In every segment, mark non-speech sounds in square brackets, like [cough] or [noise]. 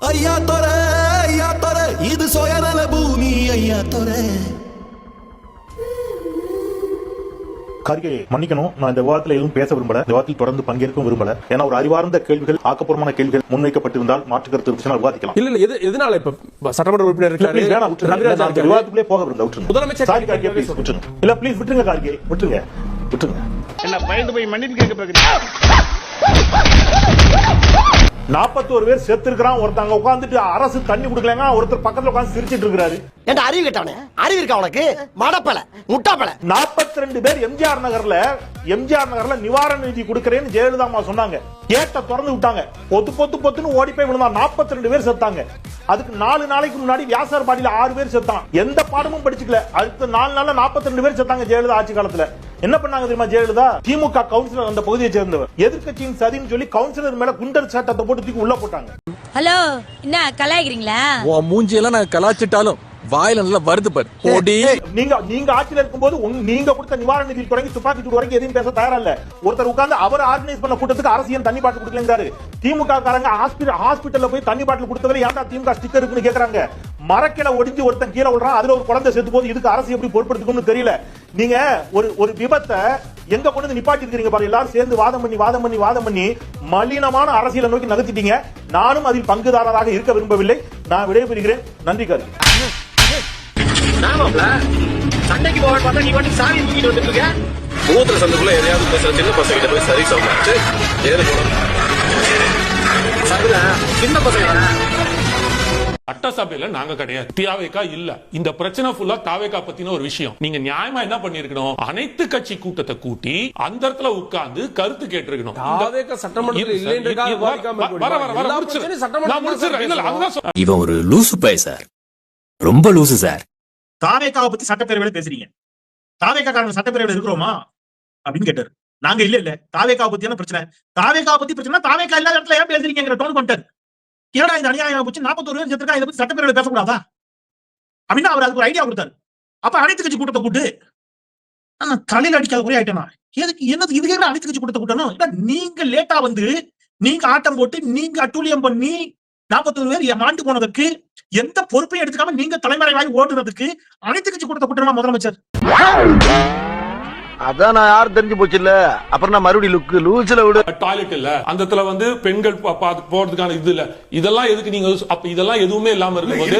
ஐயா தொர ஐயா தொர இது சுயநல பூமி ஐயா தொர கார்கே மன்னிக்கணும் நான் இந்த விவாதத்தில் எதுவும் பேச விரும்பல இந்த விவாதத்தில் தொடர்ந்து பங்கேற்கவும் விரும்பல ஏன்னா ஒரு அறிவார்ந்த கேள்விகள் ஆக்கப்பூர்வமான கேள்விகள் முன்வைக்கப்பட்டிருந்தால் மாற்று கருத்து இருந்துச்சுன்னா விவாதிக்கலாம் இல்ல இல்ல எது எதனால இப்ப சட்டமன்ற உறுப்பினர் இருக்காரு விட்டுருங்க. விவாதத்துக்குள்ளே போக விரும்பல, விட்டுருங்க. முதலமைச்சர் Sorry, கார்கே, please, விட்டுருங்க. இல்ல, please, விட்டுருங்க, கார்கே, விட்டுருங்க. விட்டுருங்க. என்ன பயந்து போய் மன்னிப்பு கேட்க பாக்குறீங்க 41 பேர் செத்து இருக்கிறான் ஒருத்தங்க உட்கார்ந்துட்டு அரசு தண்ணி குடுக்கலங்க ஒருத்தர் பக்கத்துல உட்கார்ந்து சிரிச்சிட்டு இருக்காரு ஏன்டா அறிவு கேட்டவனே? அறிவு இருக்கா உனக்கு? மடப்பல முட்டாப்பல. 42 பேர் எம்ஜிஆர் நகர்ல எம்ஜிஆர் நகர்ல நிவாரண நிதி கொடுக்கறேன்னு ஜெயலலிதா சொன்னாங்க. கேட்ட திறந்து விட்டாங்க. பொத்து பொத்து பொத்துன்னு ஓடி போய் விழுந்தா 42 பேர் செத்தாங்க. அதுக்கு நாலு நாளைக்கு முன்னாடி வியாசார் பாடியில ஆறு பேர் செத்தான். எந்த பாடமும் படிச்சுக்கல. அடுத்த நாலு நாள்ல 42 பேர் செத்தாங்க ஜெயலலிதா ஆட்சி காலத்துல. என்ன பண்ணாங்க தெரியுமா ஜெயலலிதா? திமுக கவுன்சிலர் அந்த பகுதியை சேர்ந்தவர். எதிர்க்கட்சியின் சதின்னு சொல்லி கவுன்சிலர் மேல குண்டர் சட்டத்தை போட்டு தூக்கி உள்ள போட்டாங்க. ஹலோ என்ன கலாய்க்கிறீங்களா? உன் மூஞ்சியெல்லாம் நான் கலாச்சிட்டாலும் வாயில நல்லா வருது பாரு. ஓடி நீங்க நீங்க ஆட்சியில இருக்கும்போது நீங்க கொடுத்த நிவாரண நிதி தொடங்கி துப்பாக்கி சூடு வரைக்கும் எதையும் பேச தயாரா இல்ல ஒருத்தர் உட்கார்ந்து அவர் ஆர்கனைஸ் பண்ண கூட்டத்துக்கு அரசியல் தண்ணி பாட்டில் கொடுக்கலங்கிறாரு. திமுக காரங்க ஹாஸ்பிடல் ஹாஸ்பிட்டல்ல போய் தண்ணி பாட்டில் கொடுத்தவரை ஏன்டா திமுக ஸ்டிக்கர் இருக்குன்னு கேக்குறாங்க? மரக்கில ஒடிஞ்சு ஒருத்தன் கீழே விடுறான் அதுல ஒரு குழந்தை செத்து போது இதுக்கு அரசு எப்படி பொறுப்படுத்துக்கும்னு தெரியல. நீங்க ஒரு ஒரு விபத்தை எங்க கொண்டு நிப்பாட்டி இருக்கீங்க பாரு எல்லாரும் சேர்ந்து வாதம் பண்ணி வாதம் பண்ணி வாதம் பண்ணி மலினமான அரசியலை நோக்கி நகர்த்திட்டீங்க. நானும் அதில் பங்குதாரராக இருக்க விரும்பவில்லை. நான் விடைபெறுகிறேன். நன்றி கார்கே சண்டைக்கு போக பார்த்தா நீ வந்து சாமி தூக்கிட்டு வந்துட்டு இருக்க? மூத்திர சந்துக்குள்ள எதையாவது பேசுற சின்ன பசங்க கிட்ட போய் சரி ஏறு. சரிதான் சின்ன பசங்க சட்டசபையில நாங்க கிடையாது. தாவேக்கா இல்ல. இந்த பிரச்சனை ஃபுல்லா தாவேக்கா பத்தின ஒரு விஷயம். நீங்க நியாயமா என்ன பண்ணிருக்கணும்? அனைத்து கட்சி கூட்டத்தை கூட்டி அந்த இடத்துல உட்கார்ந்து கருத்து கேட்டிருக்கணும். தாவேக்கா. இவன் ஒரு லூசு பை சார். ரொம்ப லூசு சார். தாவேக்காவை பத்தி சட்டப்பேரவையில பேசுறீங்க. தாவேக்கா காரங்க சட்டப்பேரவையில இருக்கிறோமா? அப்படின்னு கேட்டாரு. நாங்க இல்ல இல்ல. தாவேக்காவை பத்தியான பிரச்சனை. தாவேக்காவை பத்தி பிரச்சனை தாவேக்கா இல்லாத இடத்துல ஏன் பேசுறீங்கிற டோன் பண்ணிட்டாரு ஏடா இந்த அநியாயம் போச்சு? நாற்பத்தோரு பேர் செத்துருக்கா இதை பத்தி சட்டப்பேரவை பேசக்கூடாதா? அப்படின்னு அவர் அதுக்கு ஒரு ஐடியா கொடுத்தாரு. அப்ப அனைத்து கட்சி கூட்டத்தை கூட்டு நான் தலையில அடிக்காத ஒரே ஆயிட்டேனா? எதுக்கு என்னது இதுக்கு என்ன அனைத்து கட்சி கூட்டத்தை கூட்டணும் நீங்க லேட்டா வந்து நீங்க ஆட்டம் போட்டு நீங்க அட்டூழியம் பண்ணி நாற்பத்தொரு பேர் மாண்டு போனதுக்கு எந்த பொறுப்பையும் எடுத்துக்காம நீங்க தலைமறைவாகி ஓடுறதுக்கு அனைத்து கட்சி கூட்டத்தை கூட்டணுமா முதலமைச்சர். அதான் நான் யாரும் தெரிஞ்சு போச்சு இல்ல அப்புறம் நான் மறுபடியும் லுக்கு லூஸ்ல விடு. டாய்லெட் இல்ல. அந்த இடத்துல வந்து பெண்கள் போறதுக்கான இது இல்ல. இதெல்லாம் எதுக்கு நீங்க அப்ப இதெல்லாம் எதுவுமே இல்லாம இருக்கும்போது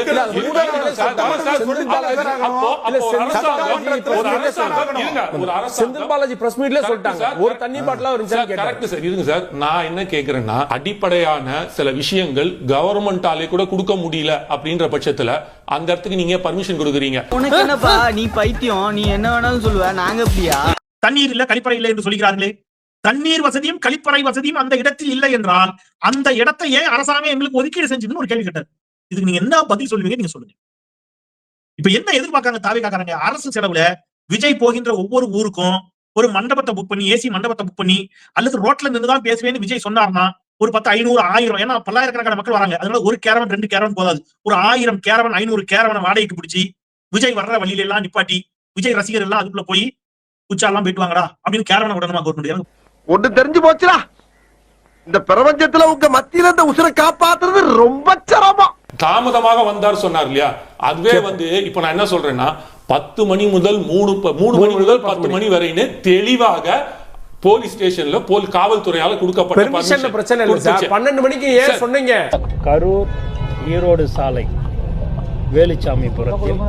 செந்தில் பாலாஜி பிரஸ் மீட்ல சொல்லிட்டாங்க. ஒரு. தண்ணி பாட்டிலா ஒரு சார், correct சார். இருங்க சார். நான் என்ன கேக்குறேன்னா அடிப்படையான சில விஷயங்கள் கவர்மெண்டாலே கூட கொடுக்க முடியல அப்படின்ற பட்சத்துல அந்த இடத்துக்கு நீங்க பர்மிஷன் கொடுக்குறீங்க? உனக்கு என்னப்பா? நீ பைத்தியம். நீ என்ன வேணாலும் சொல்லுவ. நாங்க எப்படியா தண்ணீர் இல்ல கழிப்பறை இல்லை என்று சொல்கிறார்களே. தண்ணீர் வசதியும் கழிப்பறை வசதியும் அந்த இடத்தில் இல்லை என்றால் அந்த இடத்தை ஏன் அரசாங்கம் எங்களுக்கு ஒதுக்கீடு செஞ்சதுன்னு ஒரு கேள்வி கேட்டார். இதுக்கு நீங்க என்ன பதில் சொல்லுவீங்க நீங்க சொல்லுங்க. இப்ப என்ன எதிர்பார்க்காங்க தாவிகாக்காரங்க அரசு செலவுல விஜய் போகின்ற ஒவ்வொரு ஊருக்கும் ஒரு மண்டபத்தை புக் பண்ணி ஏசி மண்டபத்தை புக் பண்ணி அல்லது ரோட்ல நின்று தான் பேசுவேன்னு விஜய் சொன்னார்னா ஒரு பத்து ஐநூறு ஆயிரம் ஏன்னா பல்லாயிரக்கணக்கான மக்கள் வராங்க. அதனால ஒரு கேரவன் ரெண்டு கேரவன் போதாது. ஒரு ஆயிரம் கேரவன் ஐநூறு கேரவனை வாடகைக்கு பிடிச்சி விஜய் வர்ற வழியில எல்லாம் நிப்பாட்டி விஜய் ரசிகர் எல்லாம் அதுக்குள்ள போய் உச்சாலாம் போயிட்டு வாங்கடா அப்படின்னு கேரவனை விடணுமா கவர்மெண்ட் ஒண்ணு தெரிஞ்சு போச்சுடா. இந்த பிரபஞ்சத்துல உங்க மத்தியில இந்த உசுரை காப்பாத்துறது ரொம்ப சிரமம். தாமதமாக வந்தார் சொன்னார் இல்லையா? அதுவே வந்து இப்ப நான் என்ன சொல்றேன்னா பத்து மணி முதல் மூணு மூணு மணி முதல் பத்து மணி. வரைன்னு தெளிவாக போலீஸ் ஸ்டேஷன்ல போல் காவல்துறையால கொடுக்கப்பட்ட permission பிரச்சனை இல்ல சார். கொடுத்துச்சு. பன்னெண்டு மணிக்கு ஏன் சொன்னீங்க? கரூர் ஈரோடு சாலை வேலுச்சாமிபுரத்தில்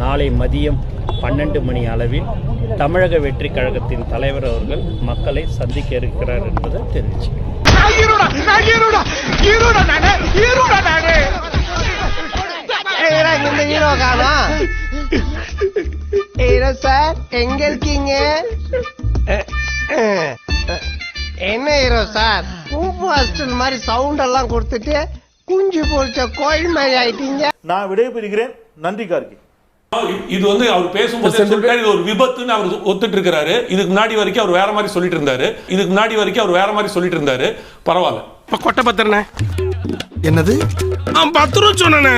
நாளை மதியம் பன்னெண்டு மணி அளவில் தமிழக வெற்றி கழகத்தின் தலைவர் அவர்கள் மக்களை சந்திக்க இருக்கிறார் என்பதை தெரிவிச்சு. காணா ஹீரோ சார் எங்க இருக்கீங்க? என்ன ஹீரோ சார்? கும்பு ஹாஸ்டல் மாதிரி சவுண்ட் எல்லாம் கொடுத்துட்டு குஞ்சு பொறிச்ச கோயில் மாதிரி ஆயிட்டீங்க. நான் விடைபெறுகிறேன். நன்றி கார்கே. இது வந்து அவர் பேசும்போது ஒரு விபத்துன்னு அவர் ஒத்துட்டு இருக்காரு இதுக்கு முன்னாடி வரைக்கும் அவர் வேற மாதிரி சொல்லிட்டு இருந்தாரு. இதுக்கு முன்னாடி வரைக்கும் அவர் வேற மாதிரி சொல்லிட்டு இருந்தாரு. பரவாயில்ல. இப்ப கொட்டை பத்திரனே என்னது? பத்திரம் சொன்னே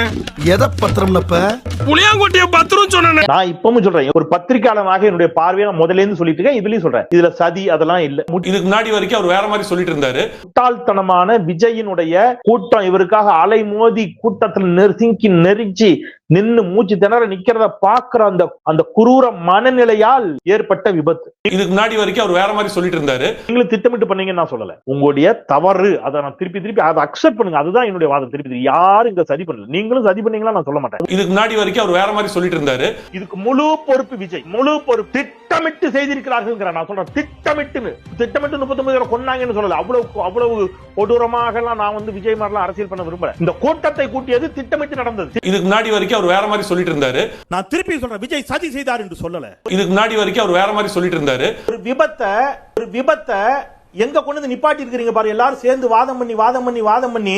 எதை பத்திரம்னப்ப? புளியாங்கொட்டிய பத்திரம் சொன்னே நான் இப்பவும் சொல்றேன். ஒரு பத்திரிகையாளனாக என்னுடைய பார்வையை நான் முதல்ல இருந்து சொல்லிட்டு இருக்கேன். இதுலயும் சொல்றேன். இதுல சதி அதெல்லாம் இல்ல. இதுக்கு முன்னாடி வரைக்கும் அவர் வேற மாதிரி சொல்லிட்டு இருந்தாரு. முட்டாள்தனமான விஜயினுடைய கூட்டம் இவருக்காக அலை மோதி கூட்டத்துல நெருங்கி நெருச்சி நின்னு மூச்சு திணற நிக்கிறத பாக்குற அந்த அந்த குரூர மனநிலையால் ஏற்பட்ட விபத்து. இதுக்கு முன்னாடி வரைக்கும் அவர் வேற மாதிரி சொல்லிட்டு இருந்தாரு. நீங்களும் திட்டமிட்டு பண்ணீங்கன்னு நான் சொல்லல. உங்களுடைய தவறு அதை நான் திருப்பி திருப்பி அதை அக்செப்ட் பண்ணுங்க. அதுதான் என்னுடைய வாதம். திருப்பி திருப்பி. யாரும் இங்க சதி பண்ணல. நீங்களும் சதி பண்ணீங்களா நான் சொல்ல மாட்டேன். இதுக்கு முன்னாடி வரைக்கும் அவர் வேற மாதிரி சொல்லிட்டு இருந்தாரு. இதுக்கு முழு பொறுப்பு விஜய். முழு பொறுப்பு. திட்டமிட்டு செய்திருக்கிறார்கள் நான் சொல்றேன் திட்டமிட்டு திட்டமிட்டு முப்பத்தி பேரை கொன்னாங்கன்னு சொல்லல. அவ்வளவு அவ்வளவு கொடூரமாக நான் வந்து விஜய் மாதிரிலாம் அரசியல் பண்ண விரும்பல. இந்த கூட்டத்தை கூட்டியது திட்டமிட்டு நடந்தது. இதுக்கு முன்னாடி வரைக்கும் அவர் வேற மாதிரி சொல்லிட்டு இருந்தாரு. நான் திருப்பி சொல்றேன் விஜய் சதி செய்தார் என்று சொல்லல. இதுக்கு முன்னாடி வரைக்கும் அவர் வேற மாதிரி சொல்லிட்டு இருந்தாரு. ஒரு விபத்தை ஒரு விபத்தை எங்க கொண்டு வந்து நிப்பாட்டி இருக்கிறீங்க பாரு எல்லாரும் சேர்ந்து வாதம் பண்ணி வாதம் பண்ணி வாதம் பண்ணி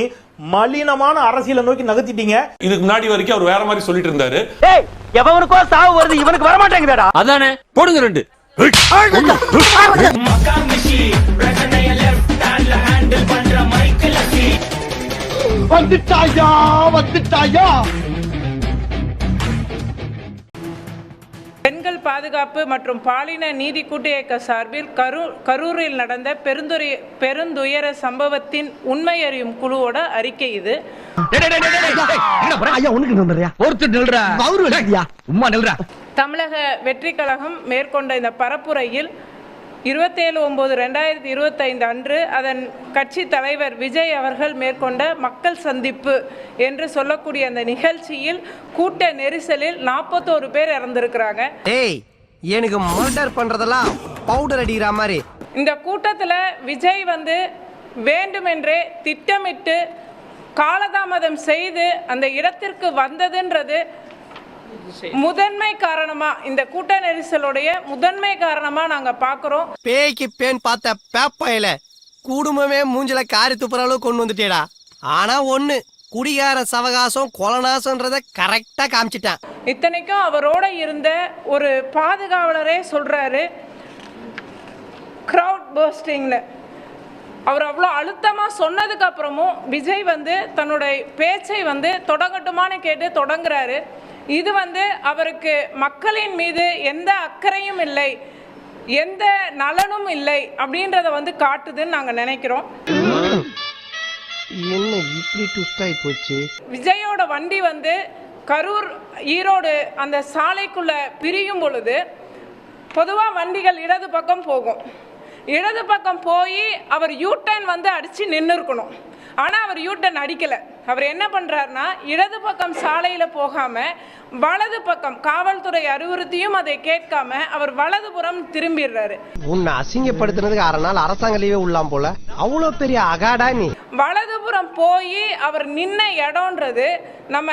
மலினமான அரசியலை நோக்கி நகர்த்திட்டீங்க. இதுக்கு முன்னாடி வரைக்கும் அவர் வேற மாதிரி சொல்லிட்டு இருந்தாரு. எவனுக்கோ சாவு வருது இவனுக்கு வர மாட்டேங்குதா அதானே? போடுங்க ரெண்டு. வந்துட்டாயா வந்துட்டாயா? பெண்கள் பாதுகாப்பு மற்றும் பாலின நீதி கூட்டு இயக்க சார்பில் கரூர் கரூரில் நடந்த பெருந்துரை பெருந்துயர சம்பவத்தின் உண்மை அறியும் குழுவோட அறிக்கை இது. தமிழக வெற்றி கழகம் மேற்கொண்ட இந்த பரப்புரையில் இருபத்தேழு ஒன்பது ரெண்டாயிரத்தி இருபத்தைந்து அன்று அதன் கட்சி தலைவர் விஜய் அவர்கள் மேற்கொண்ட மக்கள் சந்திப்பு என்று சொல்லக்கூடிய அந்த நிகழ்ச்சியில் கூட்ட நெரிசலில் நாற்பத்தோரு பேர் இறந்திருக்கிறாங்க. ஏய் எனக்கு மர்டர் பண்றதெல்லாம் பவுடர் அடிக்கிற மாதிரி. இந்த கூட்டத்தில் விஜய் வந்து வேண்டுமென்றே திட்டமிட்டு காலதாமதம் செய்து அந்த இடத்திற்கு வந்ததுன்றது முதன்மை காரணமா இந்த கூட்ட நெரிசலுடைய முதன்மை காரணமா நாங்க பாக்குறோம். பேய்க்கு பேன் பார்த்த பேப்பையில குடும்பமே மூஞ்சில காரி துப்புற அளவுக்கு கொண்டு வந்துட்டேடா. ஆனா ஒண்ணு குடிகார சவகாசம் கொலநாசன்றத கரெக்டா காமிச்சிட்டான். இத்தனைக்கும் அவரோட இருந்த ஒரு பாதுகாவலரே சொல்றாரு க்ரௌட் பர்ஸ்டிங்னு அவர் அவ்வளோ அழுத்தமாக சொன்னதுக்கு அப்புறமும் விஜய் வந்து தன்னுடைய பேச்சை வந்து தொடங்கட்டுமான்னு கேட்டு தொடங்குறாரு. இது வந்து அவருக்கு மக்களின் மீது எந்த அக்கறையும் இல்லை எந்த நலனும் இல்லை அப்படின்றத வந்து காட்டுதுன்னு நாங்கள் நினைக்கிறோம். என்ன இப்படி ட்விஸ்ட் ஆகி போச்சு? விஜயோட வண்டி வந்து கரூர் ஈரோடு அந்த சாலைக்குள்ள பிரியும் பொழுது பொதுவாக வண்டிகள் இடது பக்கம் போகும். இடது பக்கம் போய் அவர் யூ டர்ன் வந்து அடித்து நின்று இருக்கணும் ஆனால் அவர் யூ டர்ன் அடிக்கலை. அவர் என்ன பண்ணுறாருனா இடது பக்கம் சாலையில் போகாமல் வலது பக்கம் காவல்துறை அறிவுறுத்தியும் அதை கேட்காம அவர் வலதுபுறம் திரும்பிடுறாரு. உன்னை அசிங்கப்படுத்தினதுக்கு அரை நாள் அரசாங்க லீவே உள்ளாம் போல. அவ்வளோ பெரிய அகாடா நீ. வலதுபுறம் போய் அவர் நின்ன இடம்ன்றது நம்ம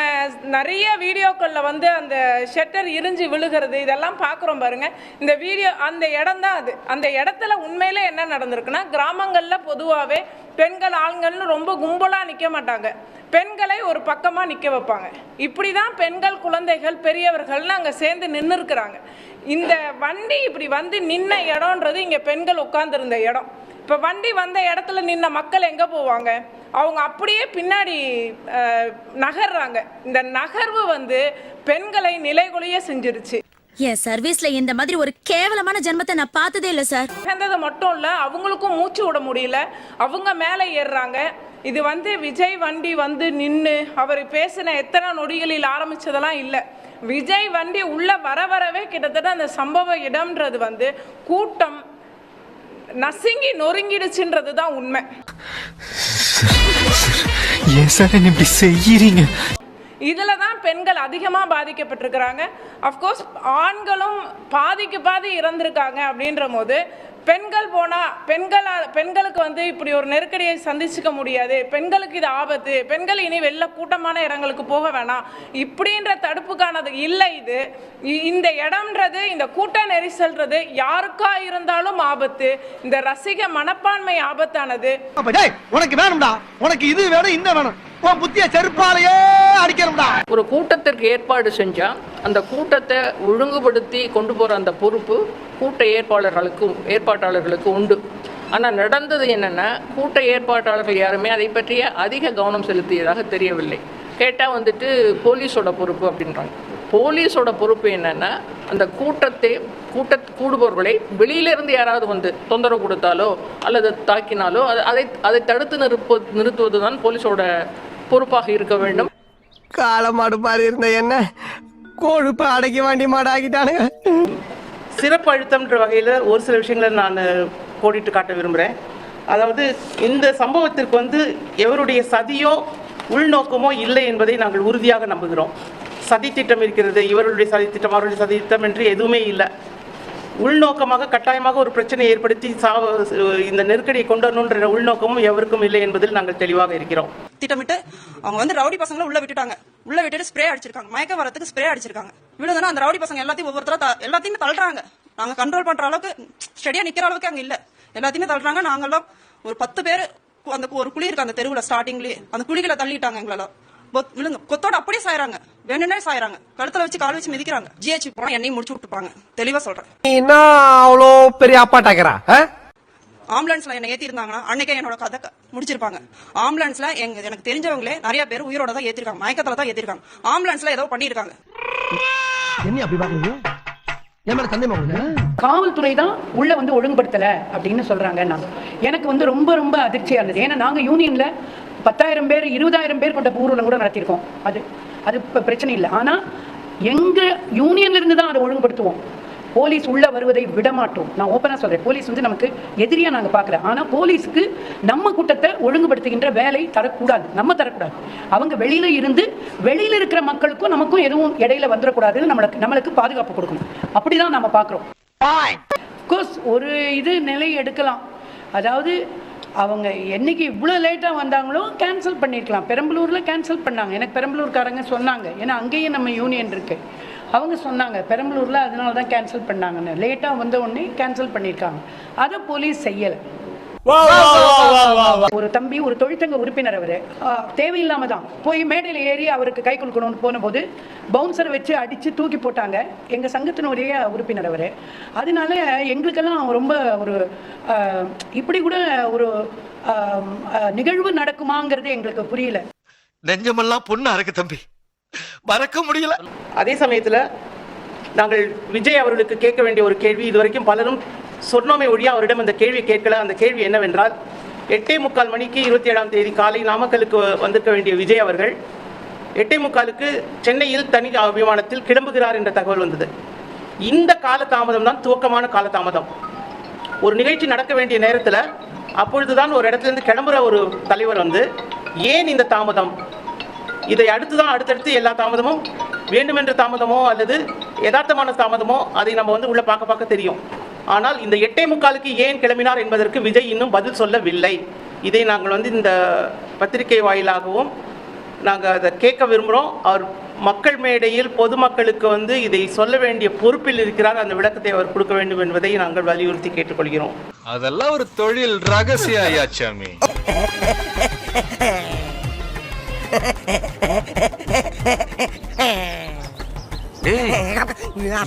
நிறைய வீடியோக்களில் வந்து அந்த ஷட்டர் இரிஞ்சு விழுகிறது இதெல்லாம் பார்க்குறோம் பாருங்க. இந்த வீடியோ அந்த இடம் தான் அது. அந்த இடத்துல உண்மையில என்ன நடந்திருக்குன்னா கிராமங்களில் பொதுவாகவே பெண்கள் ஆண்கள்னு ரொம்ப கும்பலாக நிற்க மாட்டாங்க. பெண்களை ஒரு பக்கமாக நிற்க வைப்பாங்க. இப்படி தான் பெண்கள் குழந்தைகள் பெரியவர்கள்னு அங்கே சேர்ந்து நின்று இருக்கிறாங்க இந்த வண்டி இப்படி வந்து நின்ன இடம்ன்றது இங்கே பெண்கள் உட்கார்ந்திருந்த இடம். இப்போ வண்டி வந்த இடத்துல நின்ன மக்கள் எங்கே போவாங்க? அவங்க அப்படியே பின்னாடி நகர்றாங்க. இந்த நகர்வு வந்து பெண்களை நிலைகுலைய செஞ்சிருச்சு. என் சர்வீஸ்ல இந்த மாதிரி ஒரு கேவலமான ஜென்மத்தை நான் பார்த்ததே இல்ல சார். சேர்ந்தது மட்டும் இல்லை அவங்களுக்கும் மூச்சு விட முடியல. அவங்க மேலே ஏறுறாங்க. இது வந்து விஜய் வண்டி வந்து நின்று அவர் பேசின எத்தனை நொடிகளில் ஆரம்பித்ததெல்லாம் இல்லை. விஜய் வண்டி உள்ளே வர வரவே கிட்டத்தட்ட அந்த சம்பவ இடம்ன்றது வந்து கூட்டம் நசுங்கி நொறுங்கிடுச்சுன்றது தான் உண்மை. ஏன் சார் இப்படி செய்யறீங்க? இதில் தான் பெண்கள் அதிகமாக பாதிக்கப்பட்டிருக்கிறாங்க. அஃப்கோர்ஸ் ஆண்களும் பாதிக்கு பாதி இறந்திருக்காங்க அப்படின்ற போது பெண்கள் போனால் பெண்கள் பெண்களுக்கு வந்து இப்படி ஒரு நெருக்கடியை சந்திச்சுக்க முடியாது. பெண்களுக்கு இது ஆபத்து. பெண்கள் இனி வெளில கூட்டமான இடங்களுக்கு போக வேணாம். இப்படின்ற தடுப்புக்கானது இல்லை இது. இந்த இடம்ன்றது இந்த கூட்ட நெரிசல்ன்றது யாருக்கா இருந்தாலும் ஆபத்து. இந்த ரசிக மனப்பான்மை ஆபத்தானது. உனக்கு வேணும்டா. உனக்கு இது வேணும் இந்த வேணும். உன் புத்திய செருப்பாலேயே அடிக்கணும்டா ஒரு கூட்டத்திற்கு ஏற்பாடு செஞ்சா அந்த கூட்டத்தை ஒழுங்குபடுத்தி கொண்டு போற அந்த பொறுப்பு கூட்ட ஏற்பாளர்களுக்கும் ஏற்பாட்டாளர்களுக்கு உண்டு. ஆனால் நடந்தது என்னென்னா கூட்ட ஏற்பாட்டாளர்கள் யாருமே அதை பற்றிய அதிக கவனம் செலுத்தியதாக தெரியவில்லை. கேட்டால் வந்துட்டு போலீஸோட பொறுப்பு அப்படின்றாங்க. போலீஸோட பொறுப்பு என்னென்னா அந்த கூட்டத்தை கூட்ட கூடுபவர்களை வெளியிலிருந்து யாராவது வந்து தொந்தரவு கொடுத்தாலோ அல்லது தாக்கினாலோ அதை அதை தடுத்து நிறுப்ப நிறுத்துவது தான் போலீஸோட பொறுப்பாக இருக்க வேண்டும். காலமாடு மாதிரி இருந்த என்ன? கொழுப்பு அடக்கி வாண்டி மாடாக்கிட்டானுங்க. சிறப்பு அழுத்தம்ன்ற வகையில் ஒரு சில விஷயங்களை நான் கோடிட்டு காட்ட விரும்புகிறேன் அதாவது இந்த சம்பவத்திற்கு வந்து எவருடைய சதியோ உள்நோக்கமோ இல்லை என்பதை நாங்கள் உறுதியாக நம்புகிறோம். சதி திட்டம் இருக்கிறது இவருடைய சதி திட்டம் அவருடைய சதி திட்டம் என்று எதுவுமே இல்லை. உள்நோக்கமாக கட்டாயமாக ஒரு பிரச்சனையை ஏற்படுத்தி சாவ இந்த நெருக்கடியை கொண்டு வரணுன்ற உள்நோக்கமும் எவருக்கும் இல்லை என்பதில் நாங்கள் தெளிவாக இருக்கிறோம். திட்டமிட்டு அவங்க வந்து ரவுடி பசங்களை உள்ள விட்டுட்டாங்க. உள்ள விட்டுட்டு ஸ்ப்ரே அடிச்சிருக்காங்க. மயக்க வரத்துக்கு ஸ்ப்ரே அடிச்சிருக்காங்க விழுந்தனா அந்த ரவுடி பசங்க எல்லாத்தையும் ஒவ்வொருத்தரா எல்லாத்தையுமே தள்ளுறாங்க. நாங்க கண்ட்ரோல் பண்ற அளவுக்கு ஸ்டெடியா நிக்கிற அளவுக்கு அங்க இல்ல. எல்லாத்தையுமே தள்ளுறாங்க. நாங்கெல்லாம் ஒரு பத்து பேர் அந்த ஒரு குழி இருக்கு அந்த தெருவுல ஸ்டார்டிங்லயே அந்த குழிகளை தள்ளிட்டாங்க எங்களெல்லாம் விழுங்க. கொத்தோட அப்படியே சாயறாங்க. வேணும்னே சாயறாங்க. கழுத்துல வச்சு கால் வச்சு மிதிக்கிறாங்க. ஜிஹெச் போனா என்னையும் முடிச்சு விட்டுப்பாங்க. தெளிவா சொல்றேன். நீ என்ன அவ்வளோ பெரிய அப்பாட்டாக்கிறா ஆம்புலன்ஸ்ல என்ன ஏத்தி இருந்தாங்கன்னா அன்னைக்கே என்னோட கதை முடிச்சிருப்பாங்க. ஆம்புலன்ஸ்ல எங்க எனக்கு தெரிஞ்சவங்களே நிறைய பேர் உயிரோட தான் ஏத்திருக்காங்க. மயக்கத்துல தான் ஏத்திருக்காங்க. ஆம்புலன்ஸ்ல ஏதோ பண்ணிருக்காங்க என்ன அப்படி பாக்குறீங்க காவல்துறை தான் உள்ள வந்து ஒழுங்குபடுத்தல அப்படின்னு சொல்றாங்க எனக்கு வந்து ரொம்ப ரொம்ப அதிர்ச்சியா இருந்தது. ஏன்னா நாங்க யூனியன்ல பத்தாயிரம் பேர் இருபதாயிரம் பேர் கொண்ட ஊர்வலம் கூட நடத்தியிருக்கோம். அது அது இப்ப பிரச்சனை இல்லை. ஆனா எங்க யூனியன்ல இருந்து தான் அதை ஒழுங்குபடுத்துவோம். போலீஸ் உள்ள வருவதை விட மாட்டோம் நான் ஓப்பனா சொல்றேன். போலீஸ் வந்து நமக்கு எதிரியா நாங்க பார்க்கல. ஆனா போலீஸ்க்கு நம்ம கூட்டத்தை ஒழுங்குபடுத்துகின்ற வேலை தரக்கூடாது. நம்ம தரக்கூடாது. அவங்க வெளியில இருந்து வெளியில இருக்கிற மக்களுக்கும் நமக்கும் எதுவும் இடையில வந்துடக்கூடாதுன்னு நம்மளுக்கு நம்மளுக்கு பாதுகாப்பு கொடுக்கணும். அப்படிதான் நம்ம பார்க்கிறோம். கோர்ஸ் ஒரு இது நிலை எடுக்கலாம். அதாவது அவங்க என்னைக்கு இவ்வளோ லேட்டாக வந்தாங்களோ கேன்சல் பண்ணியிருக்கலாம் பெரம்பலூரில் கேன்சல் பண்ணாங்க. எனக்கு பெரம்பலூர்காரங்க சொன்னாங்க. ஏன்னா அங்கேயே நம்ம யூனியன் இருக்கு. அவங்க சொன்னாங்க பெரம்பலூரில் அதனால தான் கேன்சல் பண்ணாங்கன்னு லேட்டாக வந்த உடனே கேன்சல் பண்ணியிருக்காங்க அதை போலீஸ் செய்யலை. ஒரு தம்பி ஒரு தொழிற்சங்க உறுப்பினர் அவரு. தேவையில்லாம தான். போய் மேடையில் ஏறி அவருக்கு கை கொடுக்கணும்னு போனபோது பவுன்சரை வச்சு அடிச்சு தூக்கி போட்டாங்க. எங்க சங்கத்தினுடைய உறுப்பினர் அவரு. அதனால எங்களுக்கெல்லாம் ரொம்ப ஒரு இப்படி கூட ஒரு நிகழ்வு நடக்குமாங்கிறது எங்களுக்கு புரியல. நெஞ்சமெல்லாம் பொண்ணா இருக்கு தம்பி. மறக்க முடியல. அதே சமயத்தில் நாங்கள் விஜய் அவர்களுக்கு கேட்க வேண்டிய ஒரு கேள்வி இதுவரைக்கும் பலரும் சொன்னோமே ஒழிய அவரிடம் அந்த கேள்வி கேட்கல. அந்த கேள்வி என்னவென்றால் எட்டே முக்கால் மணிக்கு இருபத்தி ஏழாம் தேதி காலை நாமக்கலுக்கு வந்திருக்க வேண்டிய விஜய் அவர்கள் எட்டே முக்காலுக்கு சென்னையில் தனி விமானத்தில் கிளம்புகிறார் என்ற தகவல் வந்தது. இந்த கால தாமதம் தான் துவக்கமான கால தாமதம் ஒரு நிகழ்ச்சி நடக்க வேண்டிய நேரத்தில் அப்பொழுதுதான் ஒரு இடத்துல இருந்து கிளம்புற ஒரு தலைவர் வந்து ஏன் இந்த தாமதம்? இதை அடுத்து தான் அடுத்தடுத்து எல்லா தாமதமும் வேண்டுமென்ற தாமதமோ அல்லது யதார்த்தமான தாமதமோ அதை நம்ம வந்து உள்ளே பார்க்க பார்க்க தெரியும். ஆனால் இந்த எட்டே முக்காலுக்கு ஏன் கிளம்பினார் என்பதற்கு விஜய் இன்னும் பதில் சொல்லவில்லை. இதை நாங்கள் வந்து இந்த பத்திரிகை வாயிலாகவும் நாங்கள் அதை கேட்க விரும்புகிறோம். அவர் மக்கள் மேடையில் பொதுமக்களுக்கு வந்து இதை சொல்ல வேண்டிய பொறுப்பில் இருக்கிறார். அந்த விளக்கத்தை அவர் கொடுக்க வேண்டும் என்பதை நாங்கள் வலியுறுத்தி கேட்டுக்கொள்கிறோம். அதெல்லாம் ஒரு தொழில் ரகசிய ஐயாச்சாமி [laughs]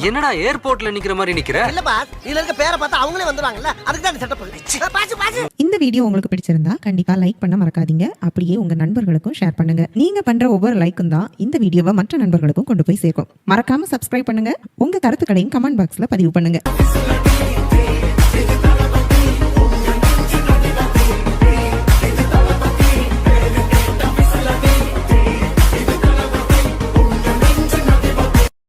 என்னடா ஏர்போர்ட்ல நிக்கிற மாதிரி நிக்கிற? இல்ல பாஸ் இதுல இருக்க பேரை பார்த்தா அவங்களே வந்துருவாங்கல்ல? அதுக்கு தான் செட்டப் பாஸ் பாஸ் இந்த வீடியோ உங்களுக்கு பிடிச்சிருந்தா கண்டிப்பா லைக் பண்ண மறக்காதீங்க. அப்படியே உங்க நண்பர்களுக்கும் ஷேர் பண்ணுங்க. நீங்க பண்ற ஒவ்வொரு லைக்கும் தான் இந்த வீடியோவை மற்ற நண்பர்களுக்கும் கொண்டு போய் சேர்க்கும். மறக்காம சப்ஸ்கிரைப் பண்ணுங்க. உங்க கருத்துக்களையும் கமெண்ட் பாக்ஸ்ல பதிவு பண்ணுங்க.